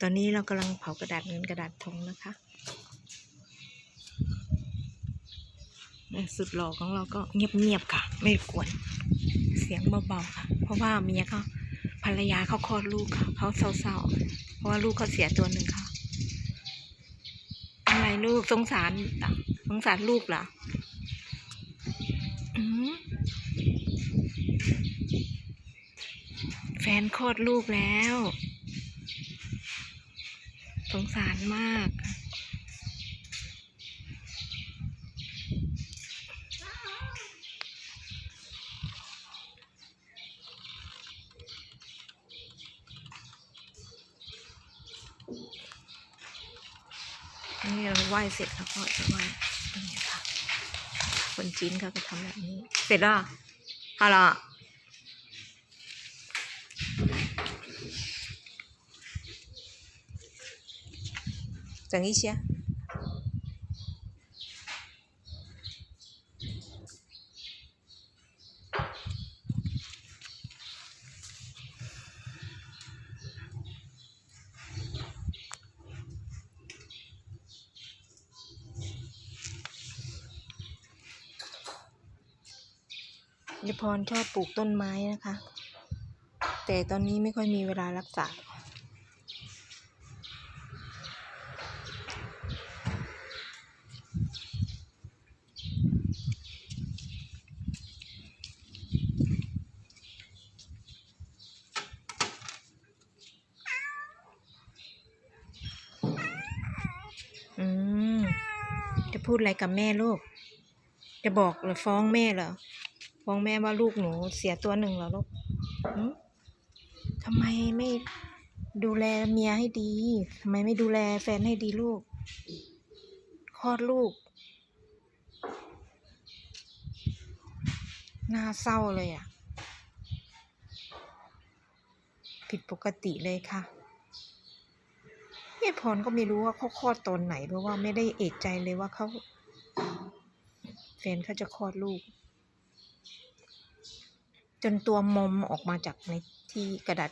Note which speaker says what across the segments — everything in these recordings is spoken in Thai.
Speaker 1: ตอนนี้เรากำลังเผากระดาษเงินกระดาษทองนะคะสุดหล่อของเราก็เงียบๆค่ะ ไม่กวนเสียงเบาๆค่ะ เพราะว่าเมียเขาภรรยาเขาคลอดลูกค่ะเขาเศร้าๆเพราะว่าลูกเขาเสียตัวหนึ่งค่ะอะไรลูกสงสารสงสารลูกเหรอแฟนคลอดลูกแล้ว สงสารมากนี่เราไหว้เสร็จแล้วก็จะไหว้นี่ค่ะคนจีนเขาก็ทำแบบนี้ เสร็จแล้วเหรอ好整一些ยายพรชอบปลูกต้นไม้นะคะ แต่ตอนนี้ไม่ค่อยมีเวลารักษา พูดอะไรกับแม่ลูก จะบอกหรือฟ้องแม่เหรอ ฟ้องแม่ว่าลูกหนูเสียตัวหนึ่งเหรอลูกทำไมไม่ดูแลเมียให้ดีทำไมไม่ดูแลแฟนให้ดีลูก คลอดลูก น่าเศร้าเลยอะ ผิดปกติเลยค่ะ เยพรก็ไม่รู้ว่าเขาคลอดตอนไหน เพราะว่าไม่ได้เอกใจเลยว่าเขาแฟนเขาจะคลอดลูก จนตัวมอมออกมาจากในที่กระดาษ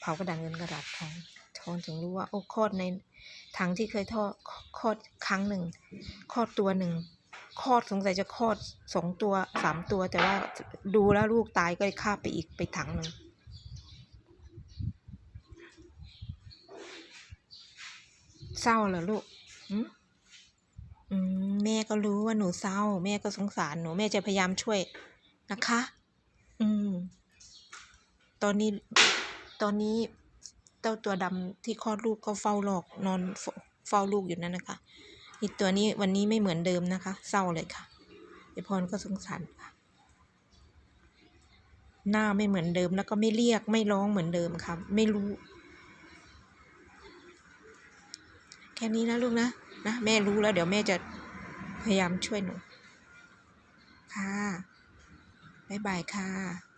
Speaker 1: เผากระดาษเงินกระดาษทองทองถึงรู้ว่าโอ้คลอดในถังที่เคยทอดคลอดครั้งหนึ่งคลอดตัวหนึ่งคลอดสงสัยจะคลอดสองตัวสามตัว แต่ว่าดูแล้วลูกตายก็เลยฆ่าไปอีกไปถังหนึ่ง เศร้าเหรอลูกอืมอืมแม่ก็รู้ว่าหนูเศร้า แม่ก็สงสารหนูแม่จะพยายามช่วยนะคะ อืม ตอนนี้ ตอนนี้เต้าตัวดำที่คลอดลูกก็เฝ้าหลอกนอนเฝ้าเฝ้าลูกอยู่นั่นนะคะอีกตัวนี้วันนี้ไม่เหมือนเดิมนะคะ เศร้าเลยค่ะยายพรก็สงสารค่ะ หน้าไม่เหมือนเดิมแล้วก็ไม่เรียกไม่ร้องเหมือนเดิมค่ะ ไม่รู้ แค่นี้นะลูกนะนะแม่รู้แล้ว เดี๋ยวแม่จะพยายามช่วยหนูค่ะบ๊ายบายค่ะ